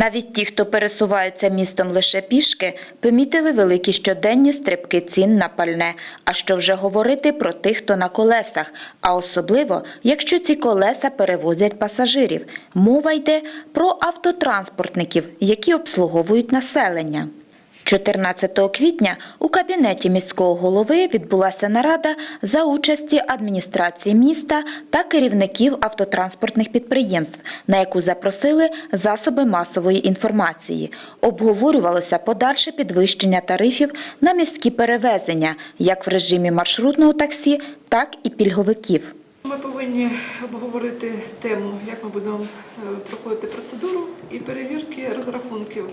Навіть ті, хто пересуваються містом лише пішки, помітили великі щоденні стрибки цін на пальне. А що вже говорити про тих, хто на колесах, а особливо, якщо ці колеса перевозять пасажирів. Мова йде про автотранспортників, які обслуговують населення. 14 квітня у кабінеті міського голови відбулася нарада за участі адміністрації міста та керівників автотранспортних підприємств, на яку запросили засоби масової інформації. Обговорювалося подальше підвищення тарифів на міські перевезення, як в режимі маршрутного таксі, так і пільговиків. Ми повинні обговорити тему, як ми будемо е, проходити процедуру і перевірки розрахунків.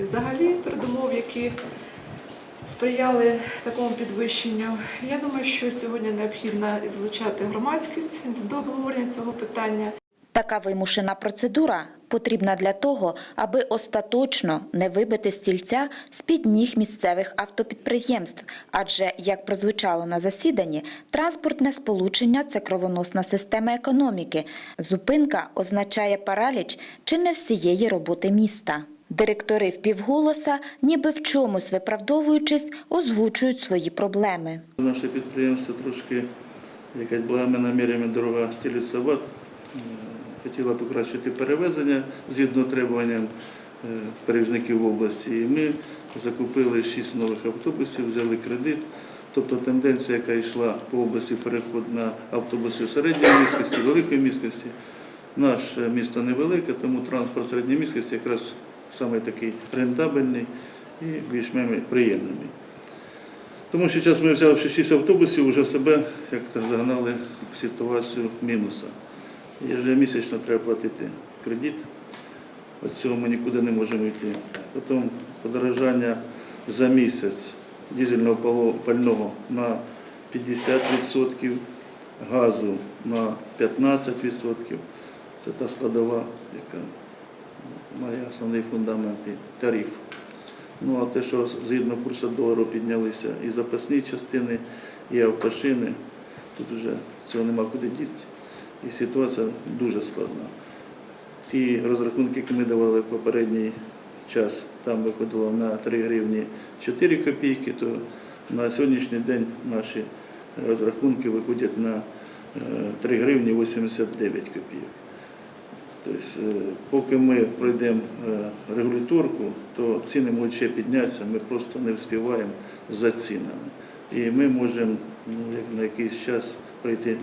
І взагалі передумов, які сприяли такому підвищенню. Я думаю, що сьогодні необхідно і залучати громадськість до обговорення цього питання. Така вимушена процедура потрібна для того, аби остаточно не вибити стільця з-під ніг місцевих автопідприємств. Адже, як прозвучало на засіданні, транспортне сполучення це кровоносна система економіки. Зупинка означає параліч чи не всієї роботи міста. Директори впівголоса, ніби в чомусь виправдовуючись, озвучують свої проблеми. Наше підприємство трошки, якась благими намірами дорога стіліцеват. Хотіла покращити перевезення згідно требуванням е, перевізників області. І ми закупили 6 нових автобусів, взяли кредит. Тобто тенденція, яка йшла по області, переход на автобуси середньої міськості, великої міськості. Наше місто невелике, тому транспорт середньої міськості якраз саме такий рентабельний і більш-менш приємний. Тому що зараз ми взявши 6 автобусів, вже себе як загнали в ситуацію мінуса. І місячно треба платити кредит. Від цього ми нікуди не можемо йти. Потім подорожання за місяць дизельного пального на 50%, газу на 15%. Це та складова, яка має основний фундамент і тариф. Ну а те, що згідно курсу долару піднялися і запасні частини, і автошини, тут вже цього нема куди діти. І ситуація дуже складна. Ті розрахунки, які ми давали в попередній час, там виходило на 3 гривні 4 копійки, то на сьогоднішній день наші розрахунки виходять на е, 3 гривні 89 копійок. Тобто, е, поки ми пройдемо е, регуляторку, то ціни можуть ще піднятися, ми просто не вспіваємо за цінами. І ми можемо ну, як на якийсь час прийти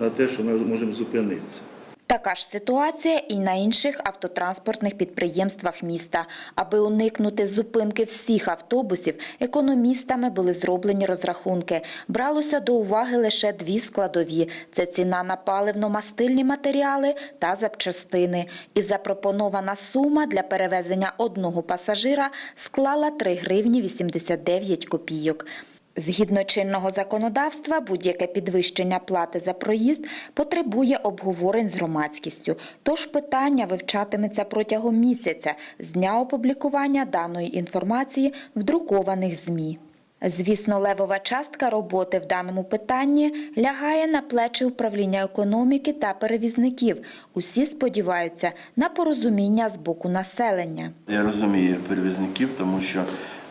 на те, що ми можемо зупинитися. Така ж ситуація і на інших автотранспортних підприємствах міста. Аби уникнути зупинки всіх автобусів, економістами були зроблені розрахунки. Бралося до уваги лише дві складові – це ціна на паливно-мастильні матеріали та запчастини. І запропонована сума для перевезення одного пасажира склала 3 гривні 89 копійок. Згідно чинного законодавства, будь-яке підвищення плати за проїзд потребує обговорень з громадськістю. Тож питання вивчатиметься протягом місяця з дня опублікування даної інформації в друкованих ЗМІ. Звісно, левова частка роботи в даному питанні лягає на плечі управління економіки та перевізників. Усі сподіваються на порозуміння з боку населення. Я розумію перевізників, тому що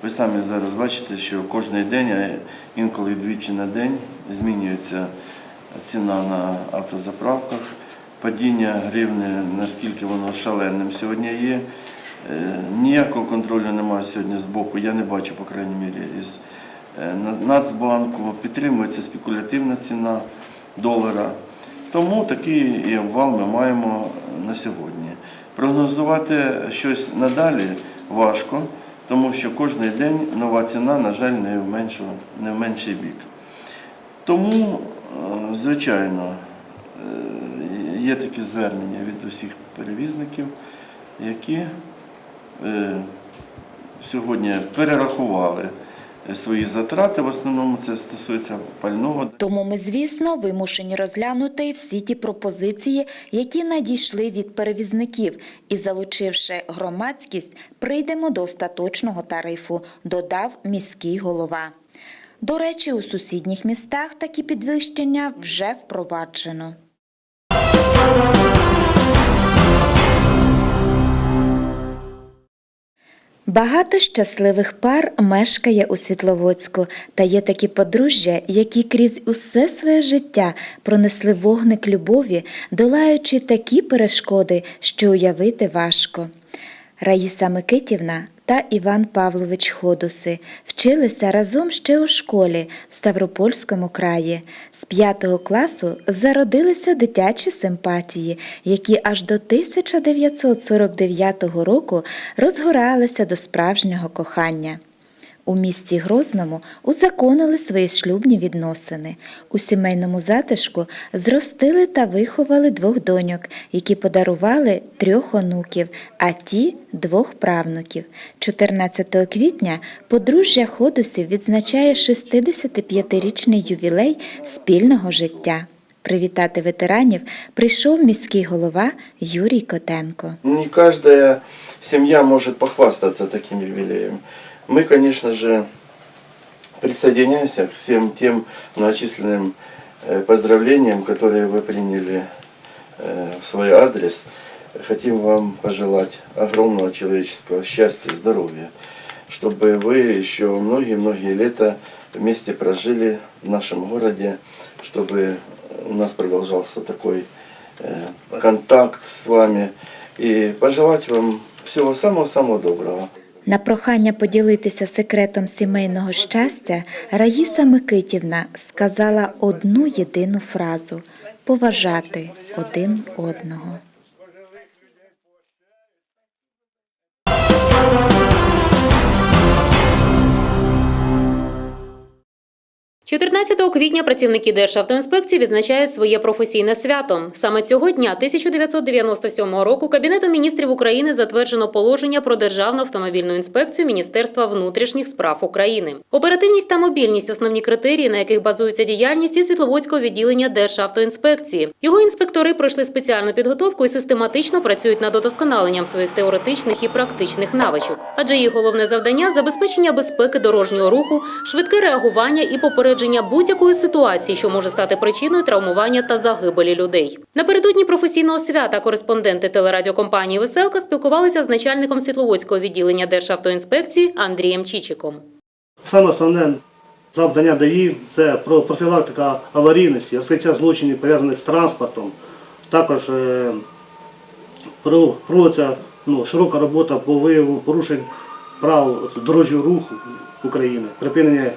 ви самі зараз бачите, що кожен день, а інколи двічі на день, змінюється ціна на автозаправках. Падіння гривни, наскільки воно шаленим сьогодні є. Е, Ніякого контролю немає сьогодні з боку, я не бачу, по крайній мірі, із е, Нацбанку. Підтримується спекулятивна ціна долара. Тому такий і обвал ми маємо на сьогодні. Прогнозувати щось надалі важко, тому що кожен день нова ціна, на жаль, не в, меншу, не в менший бік. Тому, е, звичайно, е, є такі звернення від усіх перевізників, які е, сьогодні перерахували свої затрати. В основному це стосується пального. Тому ми, звісно, вимушені розглянути всі ті пропозиції, які надійшли від перевізників, і, залучивши громадськість, прийдемо до остаточного тарифу, додав міський голова. До речі, у сусідніх містах такі підвищення вже впроваджено. Багато щасливих пар мешкає у Світловодську, та є такі подружжя, які крізь усе своє життя пронесли вогник любові, долаючи такі перешкоди, що уявити важко. Раїса Микитівна та Іван Павлович Ходуси вчилися разом ще у школі в Ставропольському краї. З п'ятого класу зародилися дитячі симпатії, які аж до 1949 року розгоралися до справжнього кохання. У місті Грозному узаконили свої шлюбні відносини. У сімейному затишку зростили та виховали двох доньок, які подарували трьох онуків, а ті двох правнуків. 14 квітня подружжя Ходусів відзначає 65-річний ювілей спільного життя. Привітати ветеранів прийшов міський голова Юрій Котенко. Не каждая семья может похвастаться таким юбилеем. Мы, конечно же, присоединяемся к всем тем многочисленным э, поздравлениям, которые вы приняли э, в свой адрес. Хотим вам пожелать огромного человеческого счастья, здоровья, чтобы вы еще многие-многие лета вместе прожили в нашем городе, чтобы у нас продолжался такой э, контакт с вами и пожелать вам всего самого-самого доброго. На прохання поділитися секретом сімейного щастя Раїса Микитівна сказала одну єдину фразу поважати один одного. 14 квітня працівники Державтоінспекції відзначають своє професійне свято. Саме цього дня 1997 року Кабінетом міністрів України затверджено положення про державну автомобільну інспекцію Міністерства внутрішніх справ України. Оперативність та мобільність основні критерії, на яких базується діяльність і Світловодського відділення Державтоінспекції. Його інспектори пройшли спеціальну підготовку і систематично працюють над удосконаленням своїх теоретичних і практичних навичок. Адже їх головне завдання забезпечення безпеки дорожнього руху, швидке реагування і попередження будь-якої ситуації, що може стати причиною травмування та загибелі людей. Напередодні професійного свята кореспонденти телерадіокомпанії Веселка спілкувалися з начальником Світловодського відділення Державтоінспекції Андрієм Чічиком. Саме основне завдання ДАІ це про профілактика аварійності, розкриття злочинів пов'язаних з транспортом. Також е, про- проводиться ну, широка робота по вияву порушень правил дорожнього руху України, припинення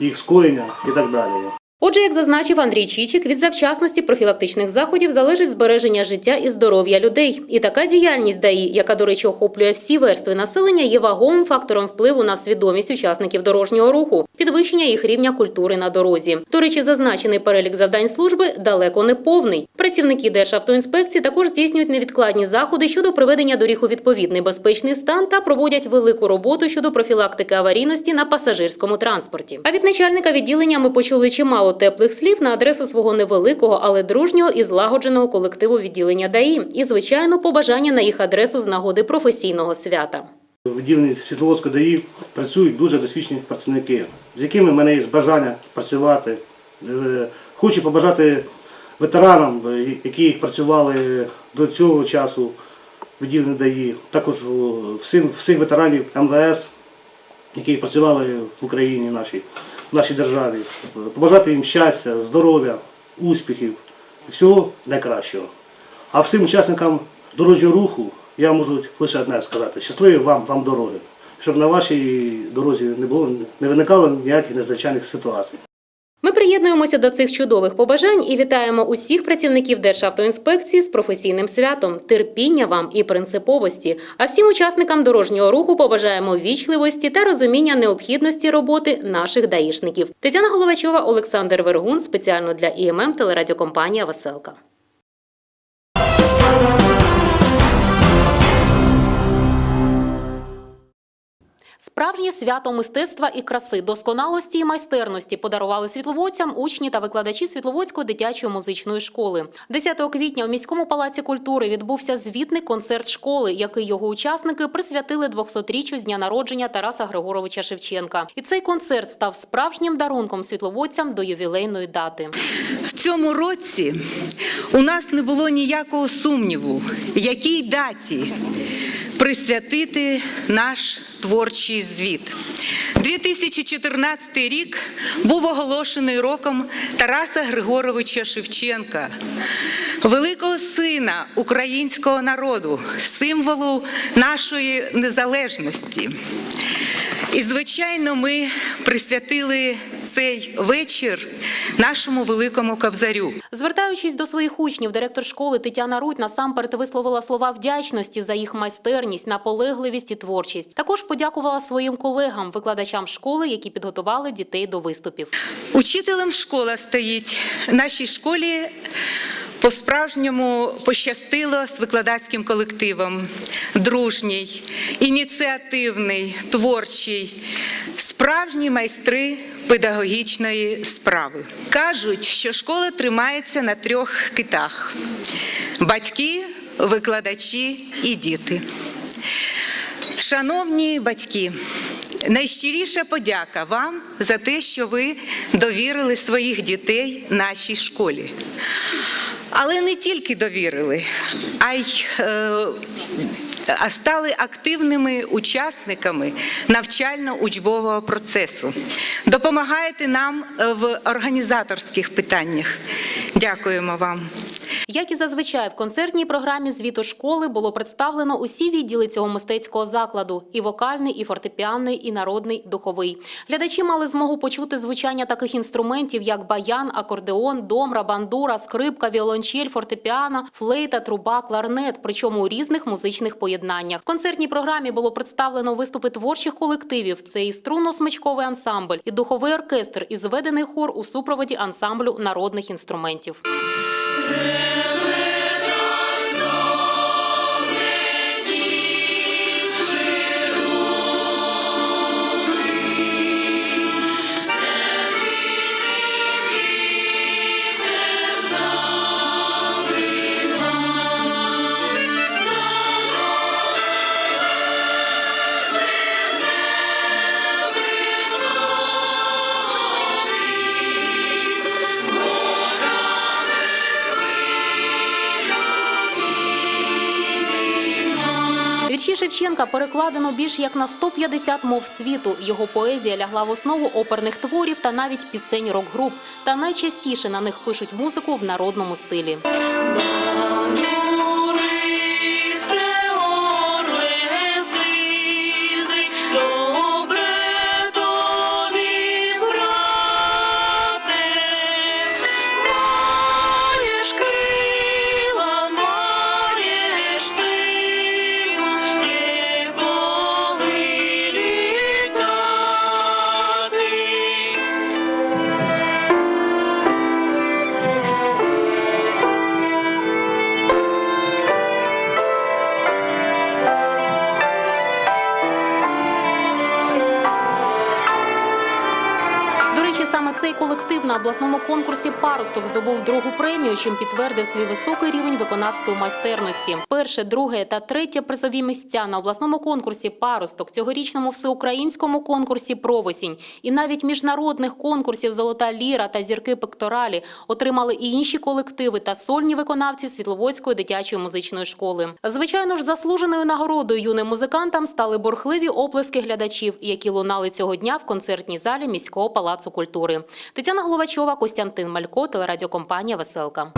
їх скоєння і так далі. Отже, як зазначив Андрій Чічик, від завчасності профілактичних заходів залежить збереження життя і здоров'я людей. І така діяльність ДАІ, яка, до речі, охоплює всі верстви населення, є вагомим фактором впливу на свідомість учасників дорожнього руху, підвищення їх рівня культури на дорозі. До речі, зазначений перелік завдань служби далеко не повний. Працівники Державтоінспекції також здійснюють невідкладні заходи щодо приведення доріг у відповідний безпечний стан та проводять велику роботу щодо профілактики аварійності на пасажирському транспорті. А від начальника відділення ми почули чимало теплих слів на адресу свого невеликого, але дружнього і злагодженого колективу відділення ДАІ і, звичайно, побажання на їх адресу з нагоди професійного свята. У відділенні Світловодської ДАІ працюють дуже досвідчені працівники, з якими в мене є бажання працювати. Е, Хочу побажати ветеранам, е, які працювали до цього часу в відділенні ДАІ, також всім, всіх ветеранів МВС, які працювали в Україні нашій, в нашій державі. Побажати їм щастя, здоров'я, успіхів, всього найкращого. А всім учасникам дорожнього руху я можу лише одне сказати: щасливі вам, вам дороги, щоб на вашій дорозі не було не виникало ніяких незвичайних ситуацій. Приєднуємося до цих чудових побажань і вітаємо усіх працівників Державтоінспекції з професійним святом, терпіння вам і принциповості. А всім учасникам дорожнього руху побажаємо вічливості та розуміння необхідності роботи наших даїшників. Тетяна Головачова, Олександр Вергун спеціально для ІММ телерадіокомпанія Веселка. Справжнє свято мистецтва і краси, досконалості і майстерності подарували світловодцям учні та викладачі Світловодської дитячої музичної школи. 10 квітня у міському палаці культури відбувся звітний концерт школи, який його учасники присвятили 200-річчю з дня народження Тараса Григоровича Шевченка. І цей концерт став справжнім дарунком світловодцям до ювілейної дати. В цьому році у нас не було ніякого сумніву, якій даті присвятити наш творчий звіт. 2014 рік був оголошений роком Тараса Григоровича Шевченка, великого сина українського народу, символу нашої незалежності. І, звичайно, ми присвятили цей вечір нашому великому кобзарю. Звертаючись до своїх учнів, директор школи Тетяна Рудь насамперед висловила слова вдячності за їх майстерність, наполегливість і творчість. Також подякувала своїм колегам, викладачам школи, які підготували дітей до виступів. Учителем школа стоїть. Нашій школі по-справжньому пощастило з викладацьким колективом. Дружній, ініціативний, творчий, справжні майстри педагогічної справи. Кажуть, що школа тримається на трьох китах: батьки, викладачі і діти. Шановні батьки, найщиріша подяка вам за те, що ви довірили своїх дітей нашій школі. Але не тільки довірили, а й е, стали активними учасниками навчально-учбового процесу. Допомагаєте нам е, в організаторських питаннях. Дякуємо вам. Як і зазвичай, в концертній програмі звіту школи було представлено усі відділи цього мистецького закладу: і вокальний, і фортепіанний, і народний, духовий. Глядачі мали змогу почути звучання таких інструментів, як баян, акордеон, домра, бандура, скрипка, віолончель, фортепіано, флейта, труба, кларнет, причому у різних музичних поєднаннях. В концертній програмі було представлено виступи творчих колективів. Це і струнно-смичковий ансамбль, і духовий оркестр, і зведений хор у супроводі ансамблю народних інструментів. Spirit. Вірші Шевченка перекладено більш як на 150 мов світу. Його поезія лягла в основу оперних творів та навіть пісень рок-груп. Та найчастіше на них пишуть музику в народному стилі. Колектив конкурсі Паросток здобув другу премію, чим підтвердив свій високий рівень виконавської майстерності. Перше, друге та третє призові місця на обласному конкурсі Паросток, цьогорічному всеукраїнському конкурсі Провосінь і навіть міжнародних конкурсів Золота ліра та зірки пекторалі отримали і інші колективи та сольні виконавці Світловодської дитячої музичної школи. Звичайно ж, заслуженою нагородою юним музикантам стали борхливі оплески глядачів, які лунали цього дня в концертній залі міського палацу культури. Тетяна Головачова, Костянтин Малько, телерадіокомпанія Веселка.